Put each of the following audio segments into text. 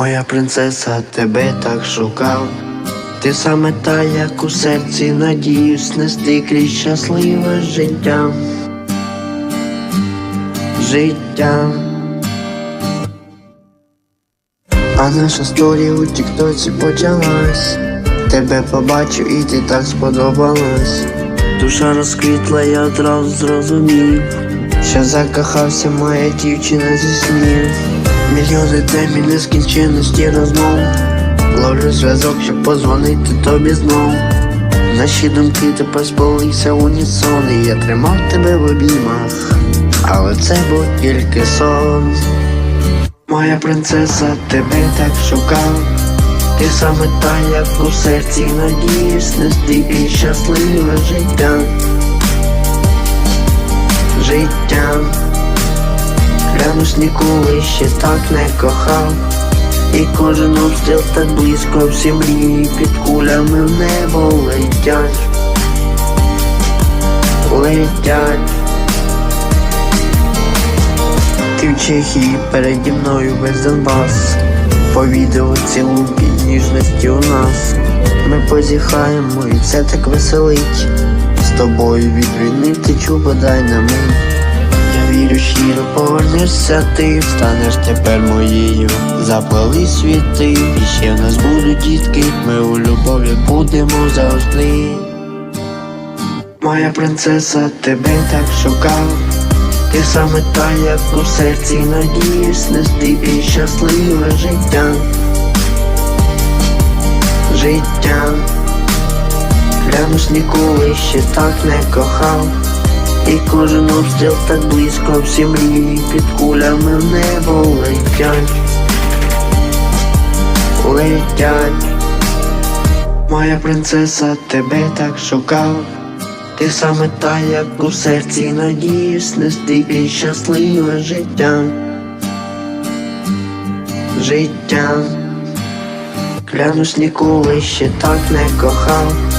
Моя принцеса, тебе так шукав. Ти саме та, як у серці надіюсь нести крізь щасливе життя. Життя. А наша сторія у тіктоці почалась. Тебе побачив і ти так сподобалась. Душа розквітла, я одразу зрозумів, що закохався моя дівчина зі снів. Мільйони тем і нескінченності розмов. Ловлю зв'язок, щоб позвонити тобі знов. Наші думки тепер сполися унісон І я тримав тебе в обіймах, але це був тільки сон. Моя принцеса, тебе так шукав. Ти саме та, як у серці надіюсь нести крізь щасливе. Життя. Клянусь ніколи ще так не кохав. І кожен обстріл так близько всі мрії під кулями в небо летять. Летять. Ти в Чехії переді мною весь Донбас По відео цілунки ніжності у нас Ми позіхаємо і це так веселить З тобою від війни втечу бодай на мить вірю повернешся ти Станеш тепер моєю Заплели світи І ще в нас будуть дітки Ми у любові будемо завжди Моя принцеса, тебе так шукав ти саме та, як у серці надіюсь нести крізь щасливе життя. Життя. Клянусь ніколи ще так не кохав. І кожен обстріл так близько всі мрії під кулями в небо летять. Летять. Моя принцеса, тебе так шукав. Ти саме та, як у серці надіюсь нести крізь щасливе життя. Життя. Клянусь ніколи ще так не кохав.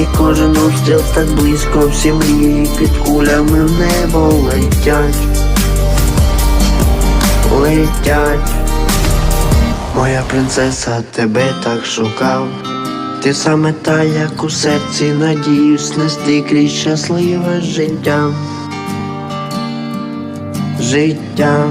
І кожен обстріл так близько всі мрії під кулями в небо летять. Летять. Моя принцеса, тебе так шукав. Ти саме та, як у серці надіюсь нести крізь щасливе життя. Життя.